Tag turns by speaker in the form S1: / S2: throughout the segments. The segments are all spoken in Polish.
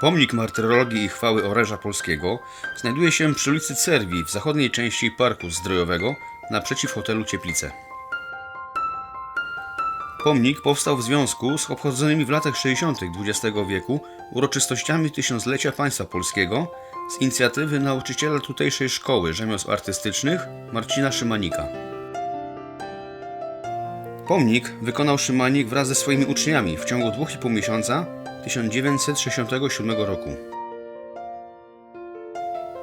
S1: Pomnik martyrologii i chwały oręża polskiego znajduje się przy ulicy Cerwi w zachodniej części Parku Zdrojowego naprzeciw hotelu Cieplice. Pomnik powstał w związku z obchodzonymi w latach 60. XX wieku uroczystościami tysiąclecia państwa polskiego z inicjatywy nauczyciela tutejszej szkoły rzemiosł artystycznych Marcina Szymanika. Pomnik wykonał Szymanik wraz ze swoimi uczniami w ciągu 2,5 miesiąca 1967 roku.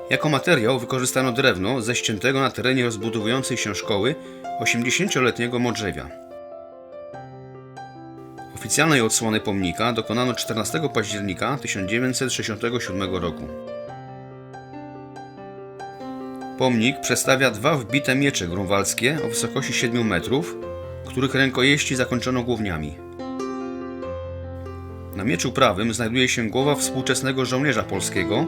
S1: Jako materiał wykorzystano drewno ze ściętego na terenie rozbudowującej się szkoły 80-letniego modrzewia. Oficjalnej odsłony pomnika dokonano 14 października 1967 roku. Pomnik przedstawia dwa wbite miecze grunwaldzkie o wysokości 7 metrów, których rękojeści zakończono głowniami. Na mieczu prawym znajduje się głowa współczesnego żołnierza polskiego,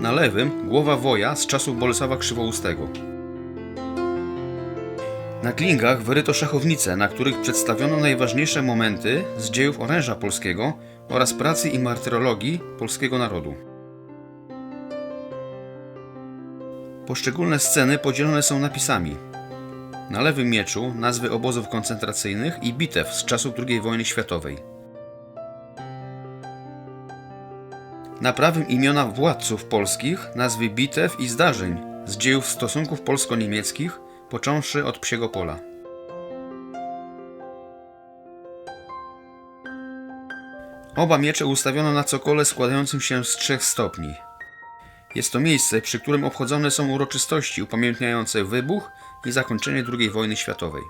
S1: na lewym głowa woja z czasów Bolesława Krzywoustego. Na klingach wyryto szachownice, na których przedstawiono najważniejsze momenty z dziejów oręża polskiego oraz pracy i martyrologii polskiego narodu. Poszczególne sceny podzielone są napisami. Na lewym mieczu nazwy obozów koncentracyjnych i bitew z czasów II wojny światowej. Na prawym imiona władców polskich, nazwy bitew i zdarzeń z dziejów stosunków polsko-niemieckich, począwszy od Psiego Pola. Oba miecze ustawiono na cokole składającym się z trzech stopni. Jest to miejsce, przy którym obchodzone są uroczystości upamiętniające wybuch i zakończenie II wojny światowej.